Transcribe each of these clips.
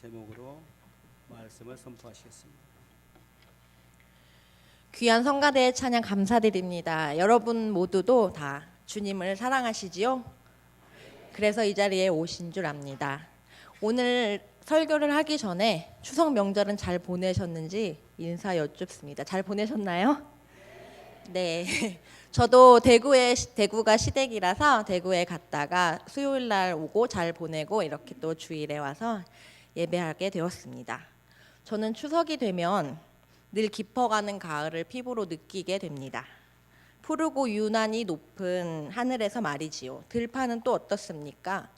제목으로 말씀을 선포하시겠습니다. 귀한 성가대의 찬양 감사드립니다. 여러분 모두도 다 주님을 사랑하시지요? 그래서 이 자리에 오신 줄 압니다. 오늘 설교를 하기 전에 추석 명절은 잘 보내셨는지 인사 여쭙습니다. 잘 보내셨나요? 네. 저도 대구에 대구가 시댁이라서 대구에 갔다가 수요일 날 오고 잘 보내고 이렇게 또 주일에 와서 예배하게 되었습니다. 저는 추석이 되면 늘 깊어가는 가을을 피부로 느끼게 됩니다. 푸르고 유난히 높은 하늘에서 말이지요. 들판은 또 어떻습니까?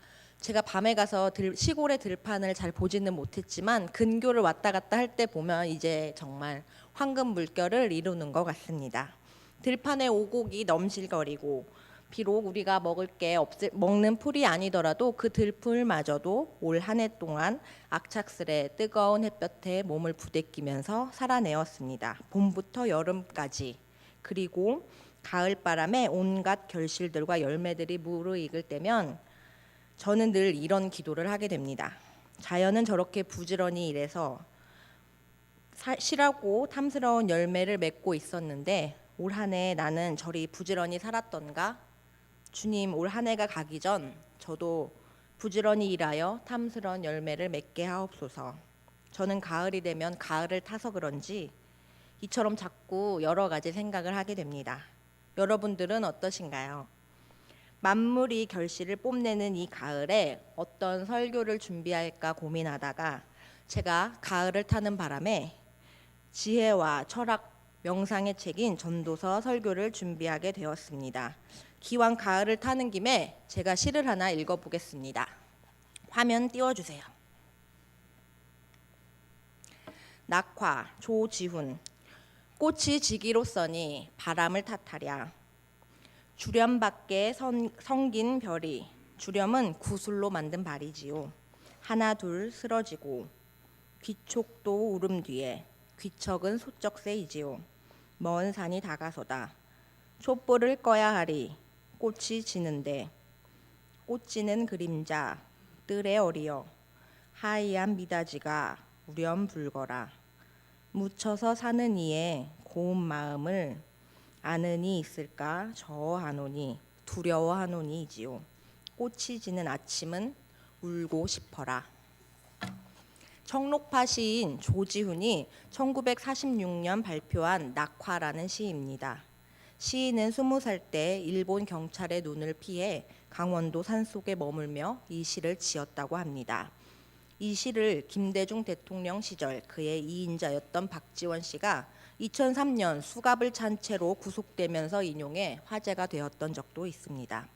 제가 밤에 가서 들, 시골의 들판을 잘 보지는 못했지만 근교를 왔다 갔다 할 때 보면 이제 정말 황금 물결을 이루는 것 같습니다. 들판에 오곡이 넘실거리고 비록 우리가 먹을 게 없을 먹는 풀이 아니더라도 그 들풀마저도 올 한 해 동안 악착스레 뜨거운 햇볕에 몸을 부대끼면서 살아내었습니다. 봄부터 여름까지 그리고 가을 바람에 온갖 결실들과 열매들이 무르익을 때면 저는 늘 이런 기도를 하게 됩니다. 자연은 저렇게 부지런히 일해서 사- 실하고 탐스러운 열매를 맺고 있었는데 올 한해 나는 저리 부지런히 살았던가? 주님 올 한 해가 가기 전 저도 부지런히 일하여 탐스러운 열매를 맺게 하옵소서. 저는 가을이 되면 가을을 타서 그런지 이처럼 자꾸 여러 가지 생각을 하게 됩니다. 여러분들은 어떠신가요? 만물이 결실을 뽐내는 이 가을에 어떤 설교를 준비할까 고민하다가 제가 가을을 타는 바람에 지혜와 철학 명상의 책인 전도서 설교를 준비하게 되었습니다. 기왕 가을을 타는 김에 제가 시를 하나 읽어보겠습니다. 화면 띄워주세요. 낙화 조지훈. 꽃이 지기로서니 바람을 탓하랴. 주렴 밖에 선, 성긴 별이. 주렴은 구슬로 만든 발이지요. 하나 둘 쓰러지고 귀촉도 울음 뒤에 귀척은 소쩍새이지요. 먼 산이 다가서다. 촛불을 꺼야 하리 꽃이 지는데 꽃 지는 그림자 뜰에 어리어 하얀 미다지가 우렴 불거라. 묻혀서 사는 이의 고운 마음을 이 있을까 저하노니 두려워하노니이지요. 꽃이 지는 아침은 울고 싶어라. 청록파 시인 조지훈이 1946년 발표한 낙화라는 시입니다. 시인은 20살 때 일본 경찰의 눈을 피해 강원도 산속에 머물며 이 시를 지었다고 합니다. 이 시를 김대중 대통령 시절 그의 이인자였던 박지원 씨가 2003년 수갑을 찬 채로 구속되면서 인용해 화제가 되었던 적도 있습니다.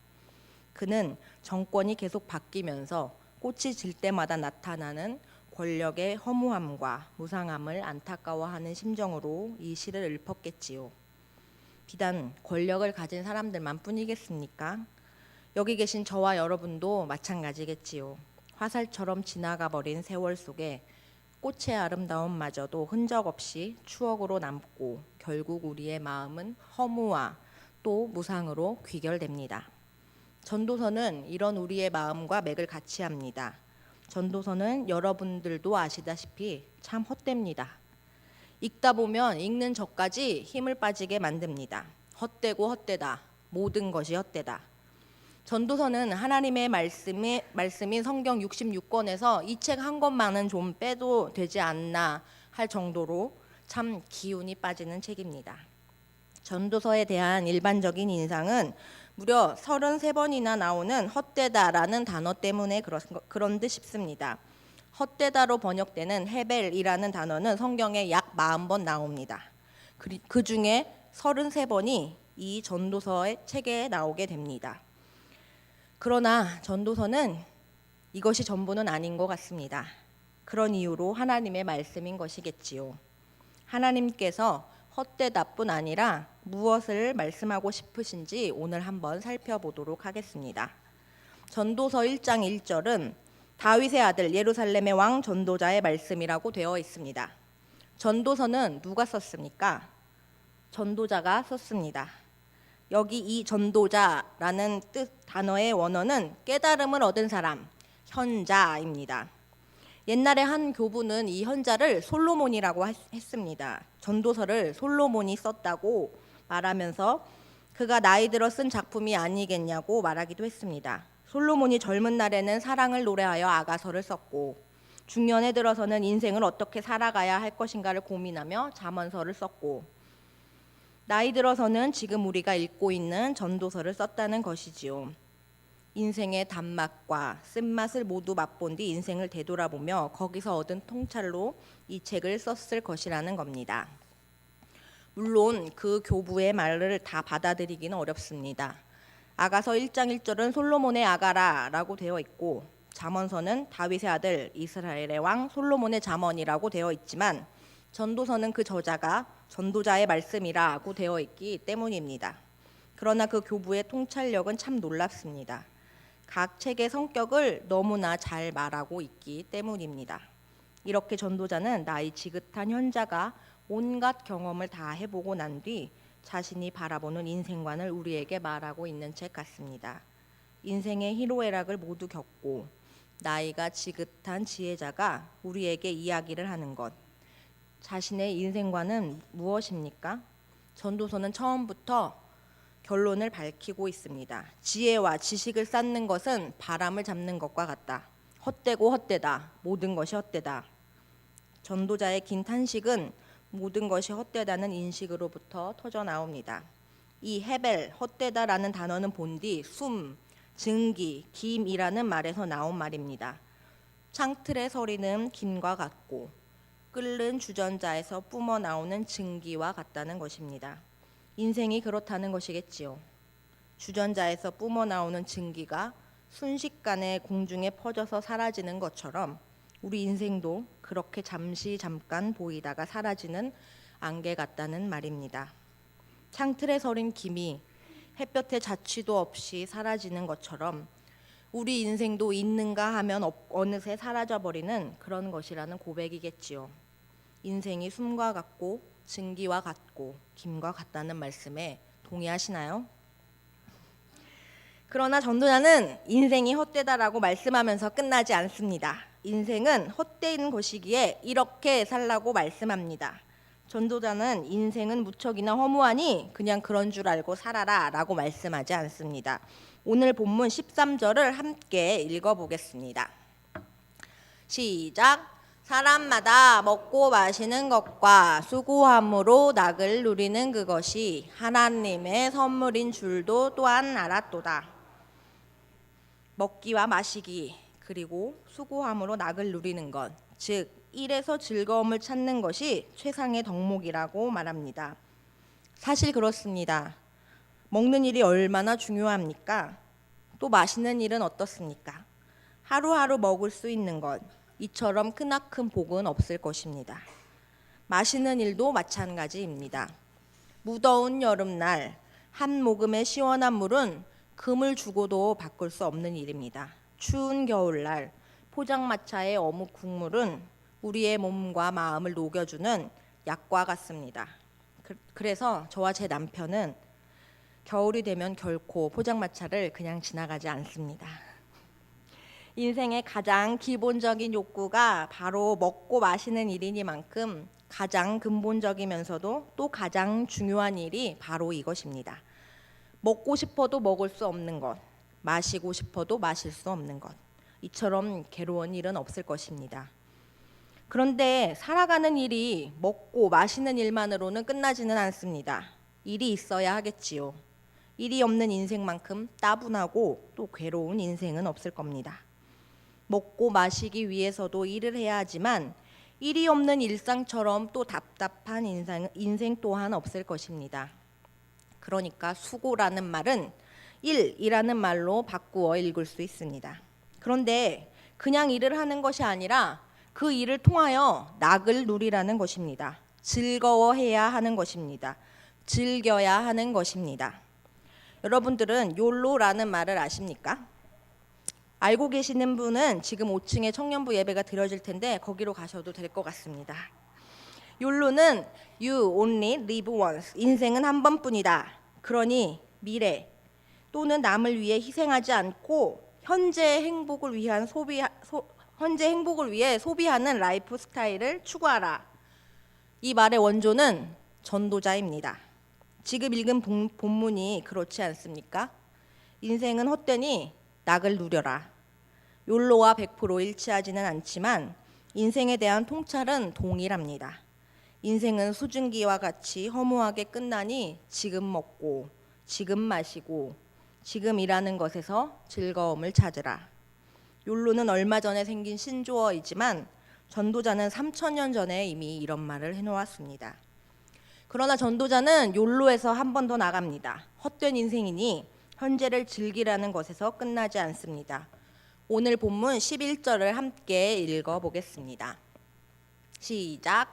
그는 정권이 계속 바뀌면서 꽃이 질 때마다 나타나는 권력의 허무함과 무상함을 안타까워하는 심정으로 이 시를 읊었겠지요. 비단 권력을 가진 사람들만 뿐이겠습니까? 여기 계신 저와 여러분도 마찬가지겠지요. 화살처럼 지나가 버린 세월 속에 꽃의 아름다움마저도 흔적 없이 추억으로 남고 결국 우리의 마음은 허무와 또 무상으로 귀결됩니다. 전도서는 이런 우리의 마음과 맥을 같이 합니다. 전도서는 여러분들도 아시다시피 참 헛됩니다. 읽다 보면 읽는 저까지 힘을 빠지게 만듭니다. 헛되고 헛되다. 모든 것이 헛되다. 전도서는 하나님의 말씀이 말씀인 성경 66권에서 이 책 한 권만은 좀 빼도 되지 않나 할 정도로 참 기운이 빠지는 책입니다. 전도서에 대한 일반적인 인상은 무려 33번이나 나오는 헛되다라는 단어 때문에 그런, 듯 싶습니다. 헛되다로 번역되는 헤벨이라는 단어는 성경에 약 40번 나옵니다. 그, 그 중에 33번이 이 전도서의 책에 나오게 됩니다. 그러나 전도서는 이것이 전부는 아닌 것 같습니다. 그런 이유로 하나님의 말씀인 것이겠지요. 하나님께서 헛되다뿐 아니라 무엇을 말씀하고 싶으신지 오늘 한번 살펴보도록 하겠습니다. 전도서 1장 1절은 다윗의 아들 예루살렘의 왕 전도자의 말씀이라고 되어 있습니다. 전도서는 누가 썼습니까? 전도자가 썼습니다. 여기 이 전도자라는 뜻 단어의 원어는 깨달음을 얻은 사람, 현자입니다. 옛날에 한 교부는 이 현자를 솔로몬이라고 했- 했습니다. 전도서를 솔로몬이 썼다고 말하면서 그가 나이 들어 쓴 작품이 아니겠냐고 말하기도 했습니다. 솔로몬이 젊은 날에는 사랑을 노래하여 아가서를 썼고 중년에 들어서는 인생을 어떻게 살아가야 할 것인가를 고민하며 잠언서를 썼고 나이 들어서는 지금 우리가 읽고 있는 전도서를 썼다는 것이지요. 인생의 단맛과 쓴맛을 모두 맛본 뒤 인생을 되돌아보며 거기서 얻은 통찰로 이 책을 썼을 것이라는 겁니다. 물론 그 교부의 말을 다 받아들이기는 어렵습니다. 아가서 1장 1절은 솔로몬의 아가라라고 되어 있고 잠언서는 다윗의 아들 이스라엘의 왕 솔로몬의 잠언이라고 되어 있지만 전도서는 그 저자가 전도자의 말씀이라고 되어 있기 때문입니다. 그러나 그 교부의 통찰력은 참 놀랍습니다. 각 책의 성격을 너무나 잘 말하고 있기 때문입니다. 이렇게 전도자는 나이 지긋한 현자가 온갖 경험을 다 해보고 난 뒤 자신이 바라보는 인생관을 우리에게 말하고 있는 책 같습니다. 인생의 희로애락을 모두 겪고 나이가 지긋한 지혜자가 우리에게 이야기를 하는 것. 자신의 인생관은 무엇입니까? 전도서는 처음부터 결론을 밝히고 있습니다. 지혜와 지식을 쌓는 것은 바람을 잡는 것과 같다. 헛되고 헛되다. 모든 것이 헛되다. 전도자의 긴 탄식은 모든 것이 헛되다는 인식으로부터 터져 나옵니다. 이 헤벨 헛되다라는 단어는 본디 숨, 증기, 김이라는 말에서 나온 말입니다. 창틀의 서리는 김과 같고 끓는 주전자에서 뿜어 나오는 증기와 같다는 것입니다. 인생이 그렇다는 것이겠지요. 주전자에서 뿜어 나오는 증기가 순식간에 공중에 퍼져서 사라지는 것처럼 우리 인생도 그렇게 잠시 잠깐 보이다가 사라지는 안개 같다는 말입니다. 창틀에 서린 김이 햇볕에 자취도 없이 사라지는 것처럼 우리 인생도 있는가 하면 없- 어느새 사라져 버리는 그런 것이라는 고백이겠지요. 인생이 숨과 같고 증기와 같고 김과 같다는 말씀에 동의하시나요? 그러나 전도자는 인생이 헛되다라고 말씀하면서 끝나지 않습니다. 인생은 헛된 것이기에 이렇게 살라고 말씀합니다. 전도자는 인생은 무척이나 허무하니 그냥 그런 줄 알고 살아라 라고 말씀하지 않습니다. 오늘 본문 13절을 함께 읽어보겠습니다. 시작. 사람마다 먹고 마시는 것과 수고함으로 낙을 누리는 그것이 하나님의 선물인 줄도 또한 알았도다. 먹기와 마시기 그리고 수고함으로 낙을 누리는 것, 즉 일에서 즐거움을 찾는 것이 최상의 덕목이라고 말합니다. 사실 그렇습니다. 먹는 일이 얼마나 중요합니까? 또 마시는 일은 어떻습니까? 하루하루 먹을 수 있는 것, 이처럼 크나큰 복은 없을 것입니다. 마시는 일도 마찬가지입니다. 무더운 여름날 한 모금의 시원한 물은 금을 주고도 바꿀 수 없는 일입니다. 추운 겨울날 포장마차의 어묵 국물은 우리의 몸과 마음을 녹여주는 약과 같습니다. 그- 그래서 저와 제 남편은 겨울이 되면 결코 포장마차를 그냥 지나가지 않습니다. 인생의 가장 기본적인 욕구가 바로 먹고 마시는 일이니만큼 가장 근본적이면서도 또 가장 중요한 일이 바로 이것입니다. 먹고 싶어도 먹을 수 없는 것, 마시고 싶어도 마실 수 없는 것. 이처럼 괴로운 일은 없을 것입니다. 그런데 살아가는 일이 먹고 마시는 일만으로는 끝나지는 않습니다. 일이 있어야 하겠지요. 일이 없는 인생만큼 따분하고 또 괴로운 인생은 없을 겁니다. 먹고 마시기 위해서도 일을 해야 하지만 일이 없는 일상처럼 또 답답한 인생, 인생 또한 없을 것입니다. 그러니까 수고라는 말은 일이라는 말로 바꾸어 읽을 수 있습니다. 그런데 그냥 일을 하는 것이 아니라 그 일을 통하여 낙을 누리라는 것입니다. 즐거워해야 하는 것입니다. 즐겨야 하는 것입니다. 여러분들은 욜로라는 말을 아십니까? 알고 계시는 분은 지금 5층에 청년부 예배가 드려질 텐데 거기로 가셔도 될 것 같습니다. 욜로는 you only live once. 인생은 한 번뿐이다. 그러니 미래 또는 남을 위해 희생하지 않고 현재의 행복을 위한 소비 소, 현재 행복을 위해 소비하는 라이프 스타일을 추구하라. 이 말의 원조는 전도자입니다. 지금 읽은 본- 본문이 그렇지 않습니까? 인생은 헛되니 낙을 누려라. 욜로와 100% 일치하지는 않지만 인생에 대한 통찰은 동일합니다. 인생은 수증기와 같이 허무하게 끝나니 지금 먹고 지금 마시고 지금 일하는 것에서 즐거움을 찾으라. 욜로는 얼마 전에 생긴 신조어이지만 전도자는 3천년 전에 이미 이런 말을 해놓았습니다. 그러나 전도자는 욜로에서 한 번 더 나갑니다. 헛된 인생이니 현재를 즐기라는 것에서 끝나지 않습니다. 오늘 본문 11절을 함께 읽어 보겠습니다. 시작.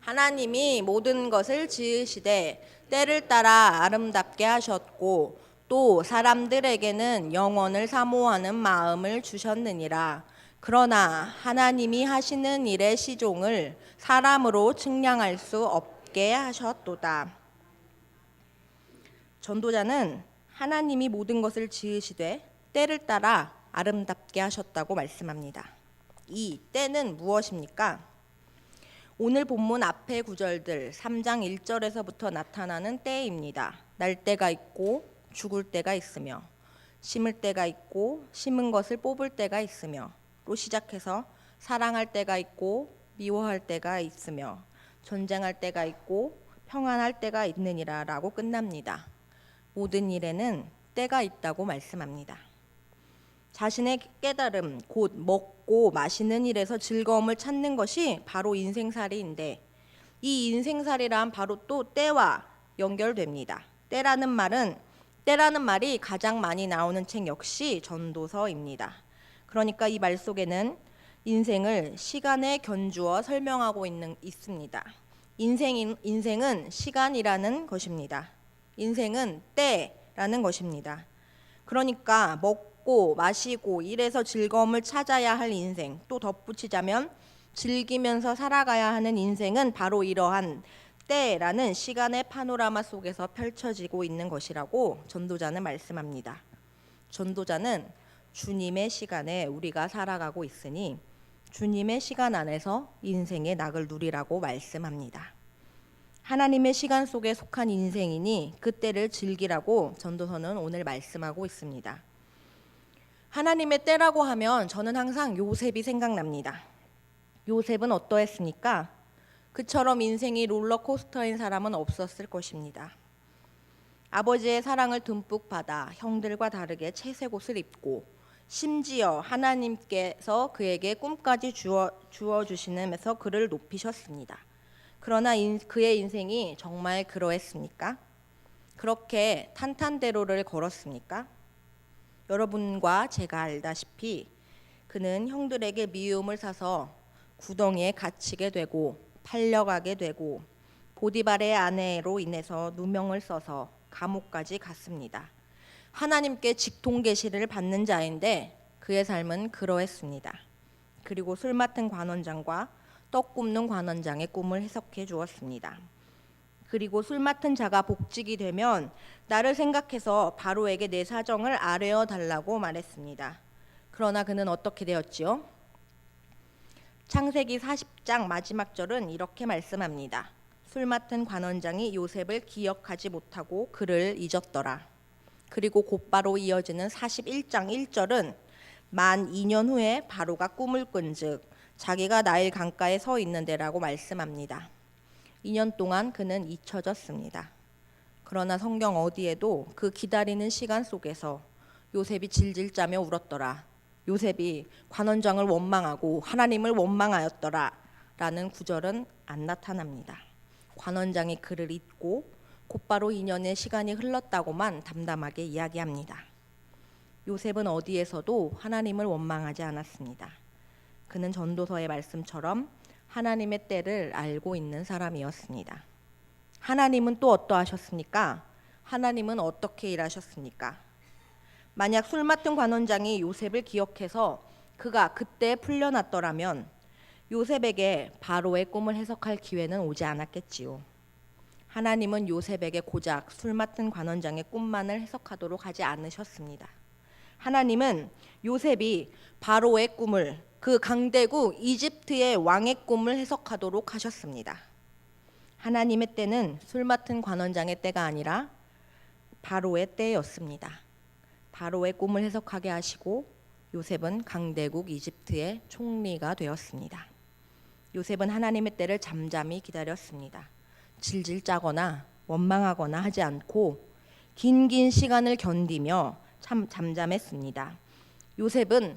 하나님이 모든 것을 지으시되 때를 따라 아름답게 하셨고 또 사람들에게는 영원을 사모하는 마음을 주셨느니라. 그러나 하나님이 하시는 일의 시종을 사람으로 측량할 수 없게 하셨도다. 전도자는 하나님이 모든 것을 지으시되 때를 따라 아름답게 하셨다고 말씀합니다. 이 때는 무엇입니까? 오늘 본문 앞의 구절들 3장 1절에서부터 나타나는 때입니다. 날 때가 있고 죽을 때가 있으며 심을 때가 있고 심은 것을 뽑을 때가 있으며 로 시작해서 사랑할 때가 있고 미워할 때가 있으며 전쟁할 때가 있고 평안할 때가 있느니라라고 끝납니다. 모든 일에는 때가 있다고 말씀합니다. 자신의 깨달음, 곧 먹고 마시는 일에서 즐거움을 찾는 것이 바로 인생살이인데 이 인생살이란 바로 또 때와 연결됩니다. 때라는 말은 때라는 말이 가장 많이 나오는 책 역시 전도서입니다. 그러니까 이 말 속에는 인생을 시간에 견주어 설명하고 있는 있습니다. 인생 인생은 시간이라는 것입니다. 인생은 때라는 것입니다. 그러니까 먹고 마시고 일해서 즐거움을 찾아야 할 인생 또 덧붙이자면 즐기면서 살아가야 하는 인생은 바로 이러한 때라는 시간의 파노라마 속에서 펼쳐지고 있는 것이라고 전도자는 말씀합니다. 전도자는 주님의 시간에 우리가 살아가고 있으니 주님의 시간 안에서 인생의 낙을 누리라고 말씀합니다. 하나님의 시간 속에 속한 인생이니 그때를 즐기라고 전도서는 오늘 말씀하고 있습니다. 하나님의 때라고 하면 저는 항상 요셉이 생각납니다. 요셉은 어떠했습니까? 그처럼 인생이 롤러코스터인 사람은 없었을 것입니다. 아버지의 사랑을 듬뿍 받아 형들과 다르게 채색 옷을 입고 심지어 하나님께서 그에게 꿈까지 주어, 주어 주시면서 그를 높이셨습니다. 그러나 인, 그의 인생이 정말 그러했습니까? 그렇게 탄탄대로를 걸었습니까? 여러분과 제가 알다시피 그는 형들에게 미움을 사서 구덩이에 갇히게 되고 팔려가게 되고 보디발의 아내로 인해서 누명을 써서 감옥까지 갔습니다. 하나님께 직통 계시를 받는 자인데 그의 삶은 그러했습니다. 그리고 술 맡은 관원장과 떡 굽는 관원장의 꿈을 해석해 주었습니다. 그리고 술 맡은 자가 복직이 되면 나를 생각해서 바로에게 내 사정을 아뢰어 달라고 말했습니다. 그러나 그는 어떻게 되었지요? 창세기 40장 마지막 절은 이렇게 말씀합니다. 술 맡은 관원장이 요셉을 기억하지 못하고 그를 잊었더라. 그리고 곧바로 이어지는 41장 1절은 만 2년 후에 바로가 꿈을 꾼즉 자기가 나일 강가에 서 있는데라고 말씀합니다. 2년 동안 그는 잊혀졌습니다. 그러나 성경 어디에도 그 기다리는 시간 속에서 요셉이 질질 짜며 울었더라. 요셉이 관원장을 원망하고 하나님을 원망하였더라. 라는 구절은 안 나타납니다. 관원장이 그를 잊고 곧바로 2년의 시간이 흘렀다고만 담담하게 이야기합니다. 요셉은 어디에서도 하나님을 원망하지 않았습니다. 그는 전도서의 말씀처럼 하나님의 때를 알고 있는 사람이었습니다. 하나님은 또 어떠하셨습니까? 하나님은 어떻게 일하셨습니까? 만약 술 맡은 관원장이 요셉을 기억해서 그가 그때 풀려났더라면 요셉에게 바로의 꿈을 해석할 기회는 오지 않았겠지요. 하나님은 요셉에게 고작 술 맡은 관원장의 꿈만을 해석하도록 하지 않으셨습니다. 하나님은 요셉이 바로의 꿈을 그 강대국 이집트의 왕의 꿈을 해석하도록 하셨습니다. 하나님의 때는 술 맡은 관원장의 때가 아니라 바로의 때였습니다. 바로의 꿈을 해석하게 하시고 요셉은 강대국 이집트의 총리가 되었습니다. 요셉은 하나님의 때를 잠잠히 기다렸습니다. 질질 짜거나 원망하거나 하지 않고 긴긴 시간을 견디며 참 잠잠했습니다. 요셉은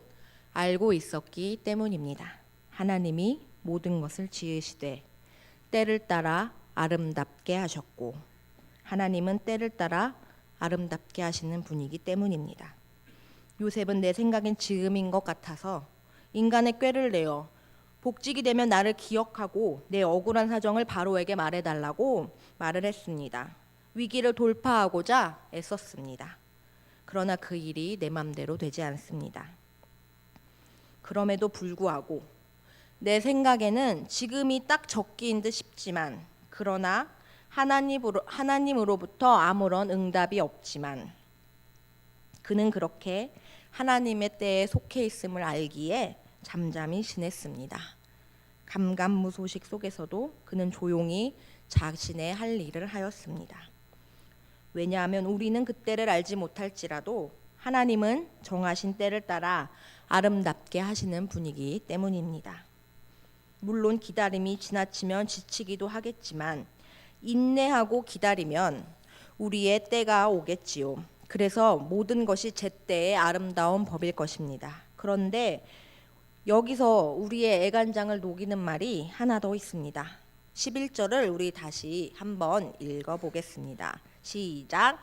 알고 있었기 때문입니다. 하나님이 모든 것을 지으시되 때를 따라 아름답게 하셨고 하나님은 때를 따라 아름답게 하시는 분이기 때문입니다. 요셉은 내 생각엔 지음인 것 같아서 인간의 꾀를 내어 복직이 되면 나를 기억하고 내 억울한 사정을 바로에게 말해달라고 말을 했습니다. 위기를 돌파하고자 애썼습니다. 그러나 그 일이 내 맘대로 되지 않습니다. 그럼에도 불구하고 내 생각에는 지금이 딱 적기인 듯 싶지만 그러나 하나님으로, 하나님으로부터 아무런 응답이 없지만 그는 그렇게 하나님의 때에 속해 있음을 알기에 잠잠히 지냈습니다. 감감무소식 속에서도 그는 조용히 자신의 할 일을 하였습니다. 왜냐하면 우리는 그때를 알지 못할지라도 하나님은 정하신 때를 따라 아름답게 하시는 분이기 때문입니다. 물론 기다림이 지나치면 지치기도 하겠지만 인내하고 기다리면 우리의 때가 오겠지요. 그래서 모든 것이 제 때의 아름다운 법일 것입니다. 그런데 여기서 우리의 애간장을 녹이는 말이 하나 더 있습니다. 11절을 우리 다시 한번 읽어 보겠습니다. 시작.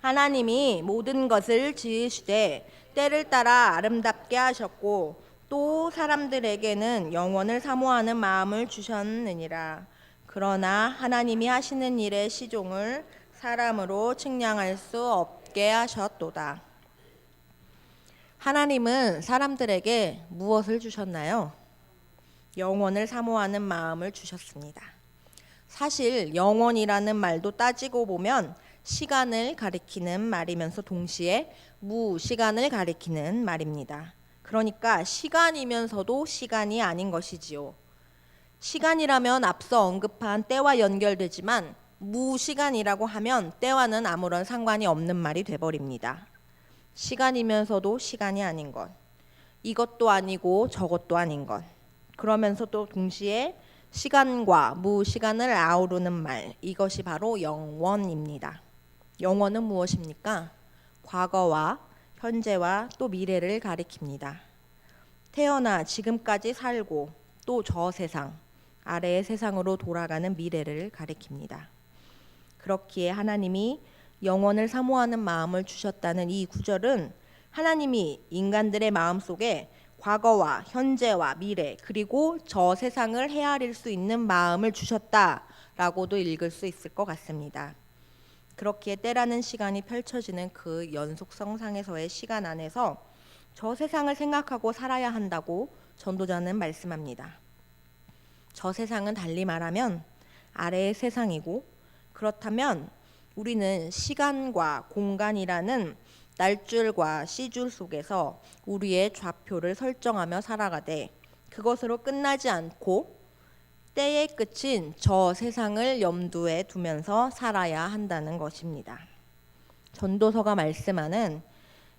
하나님이 모든 것을 지으시되 때를 따라 아름답게 하셨고 또 사람들에게는 영원을 사모하는 마음을 주셨느니라. 그러나 하나님이 하시는 일의 시종을 사람으로 측량할 수 없게 하셨도다. 하나님은 사람들에게 무엇을 주셨나요? 영원을 사모하는 마음을 주셨습니다. 사실 영원이라는 말도 따지고 보면 시간을 가리키는 말이면서 동시에 무시간을 가리키는 말입니다. 그러니까 시간이면서도 시간이 아닌 것이지요. 시간이라면 앞서 언급한 때와 연결되지만 무시간이라고 하면 때와는 아무런 상관이 없는 말이 돼버립니다. 시간이면서도 시간이 아닌 것. 이것도 아니고 저것도 아닌 것. 그러면서 또 동시에 시간과 무시간을 아우르는 말. 이것이 바로 영원입니다. 영원은 무엇입니까? 과거와 현재와 또 미래를 가리킵니다. 태어나 지금까지 살고 또 저 세상, 아래의 세상으로 돌아가는 미래를 가리킵니다. 그렇기에 하나님이 영원을 사모하는 마음을 주셨다는 이 구절은 하나님이 인간들의 마음 속에 과거와 현재와 미래 그리고 저 세상을 헤아릴 수 있는 마음을 주셨다라고도 읽을 수 있을 것 같습니다. 그렇기에 때라는 시간이 펼쳐지는 그 연속성상에서의 시간 안에서 저 세상을 생각하고 살아야 한다고 전도자는 말씀합니다. 저 세상은 달리 말하면 아래의 세상이고 그렇다면 우리는 시간과 공간이라는 날줄과 시줄 속에서 우리의 좌표를 설정하며 살아가되 그것으로 끝나지 않고 때의 끝인 저 세상을 염두에 두면서 살아야 한다는 것입니다. 전도서가 말씀하는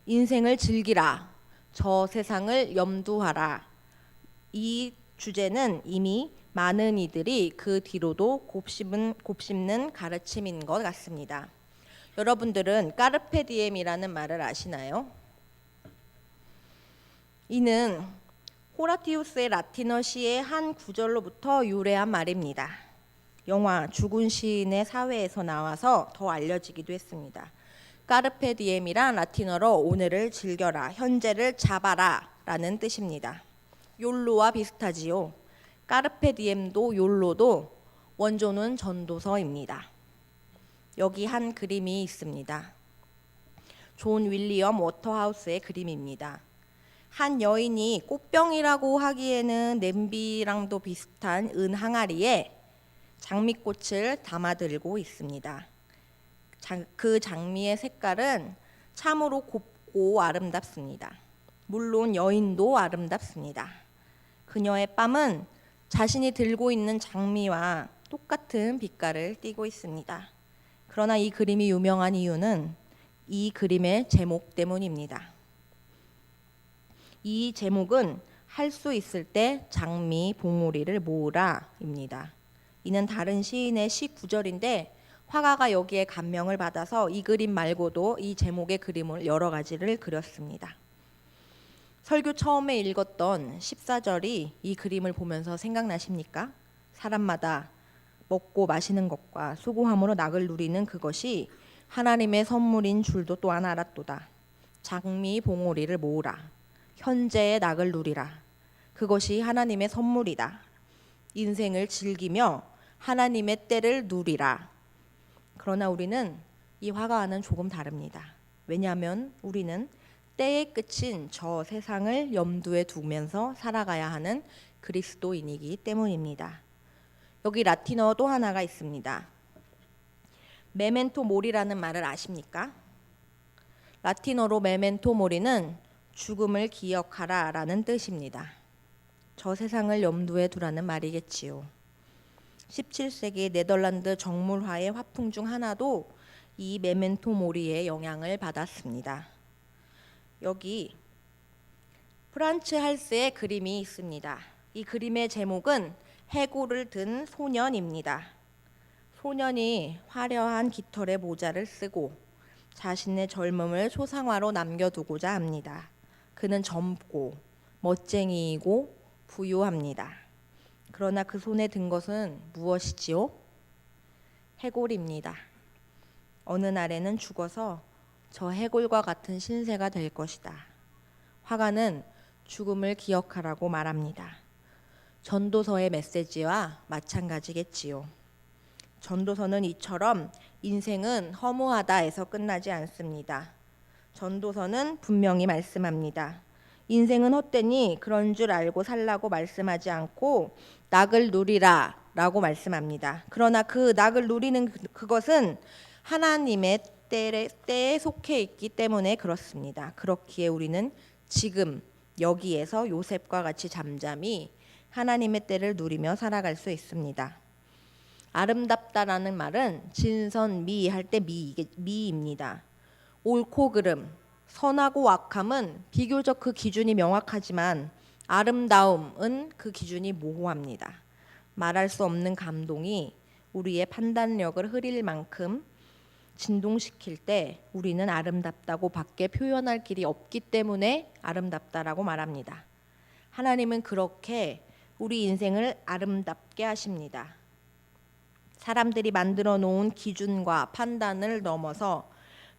인생을 즐기라, 저 세상을 염두하라. 이 주제는 이미 많은 이들이 그 뒤로도 곱씹은, 곱씹는 가르침인 것 같습니다. 여러분들은 까르페 디엠이라는 말을 아시나요? 이는 호라티우스의 라틴어 시의 한 구절로부터 유래한 말입니다. 영화 죽은 시인의 사회에서 나와서 더 알려지기도 했습니다. 까르페 디엠이란 라틴어로 오늘을 즐겨라, 현재를 잡아라 라는 뜻입니다. 욜로와 비슷하지요. 까르페 디엠도 욜로도 원조는 전도서입니다. 여기 한 그림이 있습니다. 존 윌리엄 워터하우스의 그림입니다. 한 여인이 꽃병이라고 하기에는 냄비랑도 비슷한 은 항아리에 장미꽃을 담아들고 있습니다. 장- 그 장미의 색깔은 참으로 곱고 아름답습니다. 물론 여인도 아름답습니다. 그녀의 뺨은 자신이 들고 있는 장미와 똑같은 빛깔을 띠고 있습니다. 그러나 이 그림이 유명한 이유는 이 그림의 제목 때문입니다. 이 제목은 할 수 있을 때 장미 봉오리를 모으라입니다. 이는 다른 시인의 시 구절인데 화가가 여기에 감명을 받아서 이 그림 말고도 이 제목의 그림을 여러 가지를 그렸습니다. 설교 처음에 읽었던 14절이 이 그림을 보면서 생각나십니까? 사람마다 먹고 마시는 것과 수고함으로 낙을 누리는 그것이 하나님의 선물인 줄도 또한 알았도다. 장미 봉오리를 모으라. 현재의 낙을 누리라. 그것이 하나님의 선물이다. 인생을 즐기며 하나님의 때를 누리라. 그러나 우리는 이 화가와는 조금 다릅니다. 왜냐하면 우리는 때의 끝인 저 세상을 염두에 두면서 살아가야 하는 그리스도인이기 때문입니다. 여기 라틴어 또 하나가 있습니다. 메멘토 모리라는 말을 아십니까? 라틴어로 메멘토 모리는 죽음을 기억하라 라는 뜻입니다. 저 세상을 염두에 두라는 말이겠지요. 17세기 네덜란드 정물화의 화풍 중 하나도 이 메멘토 모리의 영향을 받았습니다. 여기 프란츠 할스의 그림이 있습니다. 이 그림의 제목은 해골을 든 소년입니다. 소년이 화려한 깃털의 모자를 쓰고 자신의 젊음을 초상화로 남겨두고자 합니다. 그는 젊고 멋쟁이이고 부유합니다. 그러나 그 손에 든 것은 무엇이지요? 해골입니다. 어느 날에는 죽어서 저 해골과 같은 신세가 될 것이다. 화가는 죽음을 기억하라고 말합니다. 전도서의 메시지와 마찬가지겠지요. 전도서는 이처럼 인생은 허무하다에서 끝나지 않습니다. 전도서는 분명히 말씀합니다. 인생은 헛되니 그런 줄 알고 살라고 말씀하지 않고 낙을 누리라 라고 말씀합니다. 그러나 그 낙을 누리는 그- 그것은 하나님의 때에, 때에 속해 있기 때문에 그렇습니다. 그렇기에 우리는 지금 여기에서 요셉과 같이 잠잠히 하나님의 때를 누리며 살아갈 수 있습니다. 아름답다라는 말은 진선미 할 때 미, 미입니다. 옳고 그름, 선하고 악함은 비교적 그 기준이 명확하지만 아름다움은 그 기준이 모호합니다. 말할 수 없는 감동이 우리의 판단력을 흐릴 만큼 진동시킬 때 우리는 아름답다고 밖에 표현할 길이 없기 때문에 아름답다라고 말합니다. 하나님은 그렇게 우리 인생을 아름답게 하십니다. 사람들이 만들어 놓은 기준과 판단을 넘어서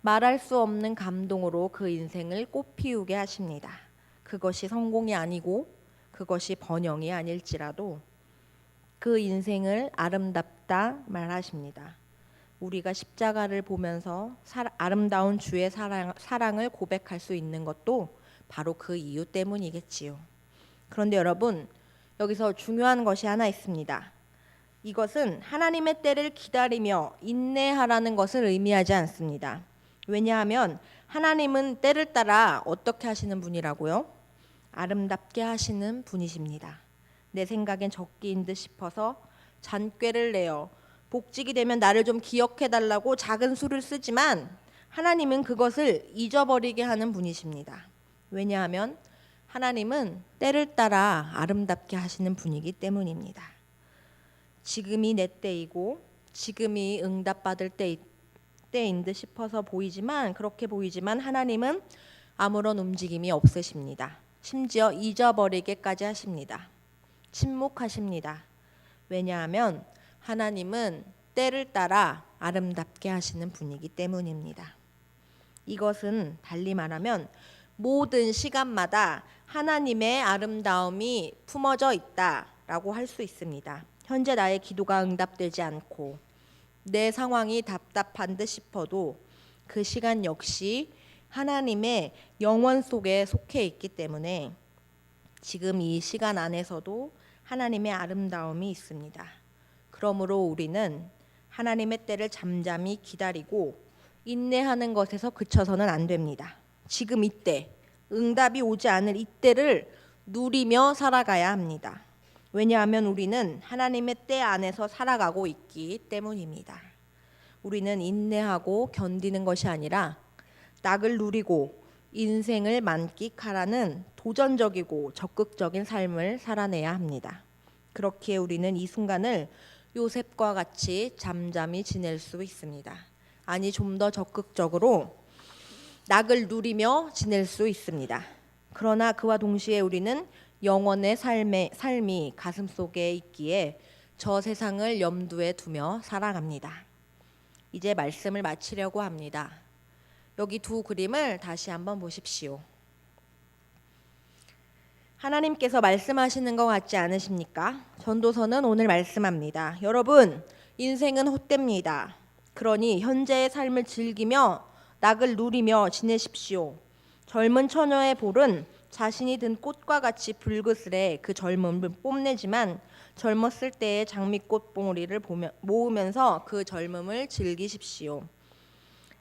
말할 수 없는 감동으로 그 인생을 꽃피우게 하십니다. 그것이 성공이 아니고 그것이 번영이 아닐지라도 그 인생을 아름답다 말하십니다. 우리가 십자가를 보면서 사, 아름다운 주의 사랑, 사랑을 고백할 수 있는 것도 바로 그 이유 때문이겠지요. 그런데 여러분 여기서 중요한 것이 하나 있습니다. 이것은 하나님의 때를 기다리며 인내하라는 것을 의미하지 않습니다. 왜냐하면 하나님은 때를 따라 어떻게 하시는 분이라고요? 아름답게 하시는 분이십니다. 내 생각엔 적기인 듯 싶어서 잔꾀를 내어 복직이 되면 나를 좀 기억해 달라고 작은 수를 쓰지만 하나님은 그것을 잊어버리게 하는 분이십니다. 왜냐하면 하나님은 때를 따라 아름답게 하시는 분이기 때문입니다. 지금이 내 때이고 지금이 응답받을 때 때인 듯 싶어서 보이지만 그렇게 보이지만 하나님은 아무런 움직임이 없으십니다. 심지어 잊어버리게까지 하십니다. 침묵하십니다. 왜냐하면 하나님은 때를 따라 아름답게 하시는 분이기 때문입니다. 이것은 달리 말하면 모든 시간마다 하나님의 아름다움이 품어져 있다라고 할 수 있습니다. 현재 나의 기도가 응답되지 않고 내 상황이 답답한 듯 싶어도 그 시간 역시 하나님의 영원 속에 속해 있기 때문에 지금 이 시간 안에서도 하나님의 아름다움이 있습니다. 그러므로 우리는 하나님의 때를 잠잠히 기다리고 인내하는 것에서 그쳐서는 안 됩니다. 지금 이때 응답이 오지 않을 이때를 누리며 살아가야 합니다. 왜냐하면 우리는 하나님의 때 안에서 살아가고 있기 때문입니다. 우리는 인내하고 견디는 것이 아니라 낙을 누리고 인생을 만끽하라는 도전적이고 적극적인 삶을 살아내야 합니다. 그렇기에 우리는 이 순간을 요셉과 같이 잠잠히 지낼 수 있습니다. 아니 좀 더 적극적으로 낙을 누리며 지낼 수 있습니다. 그러나 그와 동시에 우리는 영원의 삶의 삶이 가슴 속에 있기에 저 세상을 염두에 두며 살아갑니다. 이제 말씀을 마치려고 합니다. 여기 두 그림을 다시 한번 보십시오. 하나님께서 말씀하시는 것 같지 않으십니까? 전도서는 오늘 말씀합니다. 여러분, 인생은 헛됩니다. 그러니 현재의 삶을 즐기며 낙을 누리며 지내십시오. 젊은 처녀의 볼은 자신이 든 꽃과 같이 붉으스레 그 젊음을 뽐내지만 젊었을 때의 장미꽃 봉우리를 모으면서 그 젊음을 즐기십시오.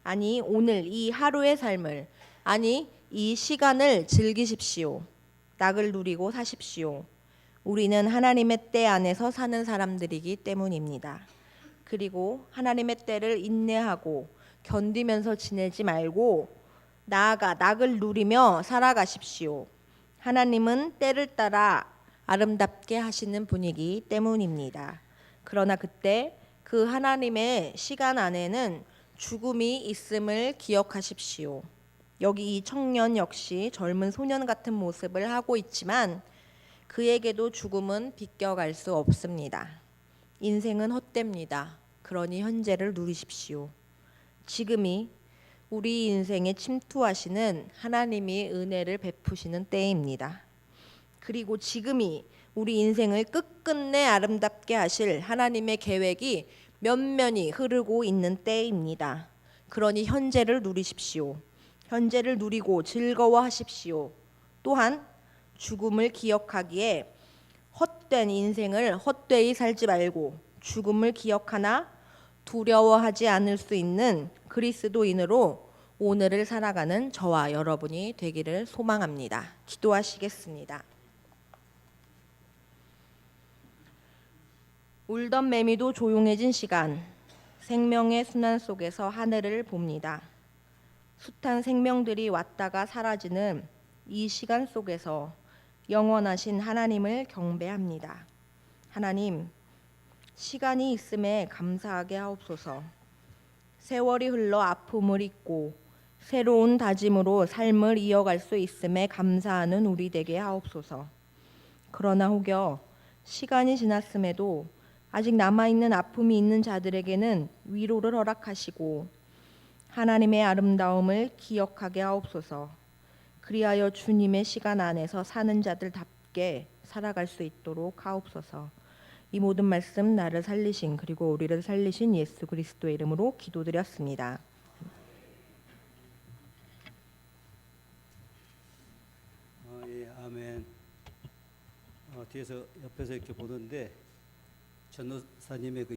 아니 오늘 이 하루의 삶을 아니 이 시간을 즐기십시오. 낙을 누리고 사십시오. 우리는 하나님의 때 안에서 사는 사람들이기 때문입니다. 그리고 하나님의 때를 인내하고 견디면서 지내지 말고 나아가 낙을 누리며 살아가십시오. 하나님은 때를 따라 아름답게 하시는 분이기 때문입니다. 그러나 그때 그 하나님의 시간 안에는 죽음이 있음을 기억하십시오. 여기 이 청년 역시 젊은 소년 같은 모습을 하고 있지만 그에게도 죽음은 비껴갈 수 없습니다. 인생은 헛됩니다. 그러니 현재를 누리십시오. 지금이 우리 인생에 침투하시는 하나님이 은혜를 베푸시는 때입니다. 그리고 지금이 우리 인생을 끝끝내 아름답게 하실 하나님의 계획이 면면이 흐르고 있는 때입니다. 그러니 현재를 누리십시오. 현재를 누리고 즐거워하십시오. 또한 죽음을 기억하기에 헛된 인생을 헛되이 살지 말고 죽음을 기억하나 두려워하지 않을 수 있는 그리스도인으로 오늘을 살아가는 저와 여러분이 되기를 소망합니다. 기도하시겠습니다. 울던 매미도 조용해진 시간, 생명의 순환 속에서 하늘을 봅니다. 숱한 생명들이 왔다가 사라지는 이 시간 속에서 영원하신 하나님을 경배합니다. 하나님, 시간이 있음에 감사하게 하옵소서. 세월이 흘러 아픔을 잊고 새로운 다짐으로 삶을 이어갈 수 있음에 감사하는 우리 되게 하옵소서. 그러나 혹여 시간이 지났음에도 아직 남아 있는 아픔이 있는 자들에게는 위로를 허락하시고 하나님의 아름다움을 기억하게 하옵소서. 그리하여 주님의 시간 안에서 사는 자들답게 살아갈 수 있도록 하옵소서. 이 모든 말씀 나를 살리신 그리고 우리를 살리신 예수 그리스도의 이름으로 기도드렸습니다. 어, 예, 아멘. 어, 뒤에서 옆에서 이렇게 보는데 전도사님의 그